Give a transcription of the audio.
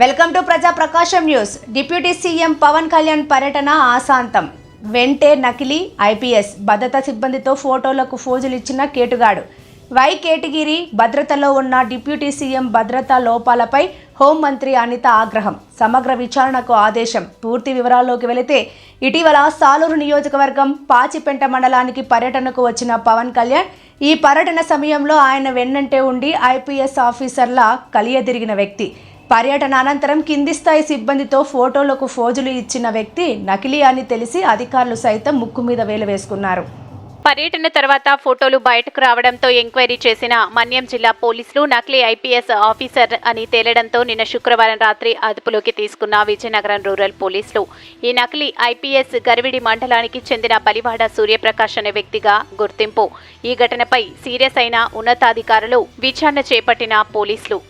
Welcome to Praja Prakasam news. Deputy CM Pawan Kalyan పర్యటన ఆశాంతం. వెంటే నకిలీ ఐపీఎస్ భద్రతా సిబ్బందితో ఫోటోలకు ఫోజులు ఇచ్చిన కేటుగాడు. వై కేటగిరి భద్రతలో ఉన్న డిప్యూటీ సీఎం భద్రతా లోపాలపై హోంమంత్రి అనిత ఆగ్రహం. సమగ్ర విచారణకు ఆదేశం. పూర్తి వివరాల్లోకి వెళితే ఇటీవల సాలూరు నియోజకవర్గం పాచిపెంట మండలానికి పర్యటనకు వచ్చిన పవన్ కళ్యాణ్ ఈ పర్యటన సమయంలో ఆయన వెన్నంటే ఉండి ఐపీఎస్ ఆఫీసర్ల కలియదిరిగిన వ్యక్తి. పర్యటన అనంతరం కింది స్థాయి సిబ్బందితో ఫోటోలకు ఫోజులు ఇచ్చిన వ్యక్తి నకిలీ అని తెలిసి అధికారులు సైతం ముక్కు మీద వేలు వేసుకున్నారు. పర్యటన తర్వాత ఫోటోలు బయటకు రావడంతో ఎంక్వైరీ చేసిన మన్యం జిల్లా పోలీసులు నకిలీ ఐపీఎస్ ఆఫీసర్ అని తేలడంతో నిన్న శుక్రవారం రాత్రి అదుపులోకి తీసుకున్న విజయనగరం రూరల్ పోలీసులు. ఈ నకిలీ ఐపీఎస్ గరివిడి మండలానికి చెందిన బలివాడ సూర్యప్రకాష్ అనే వ్యక్తిగా గుర్తింపు. ఈ ఘటనపై సీరియస్ అయిన ఉన్నతాధికారులు విచారణ చేపట్టిన పోలీసులు.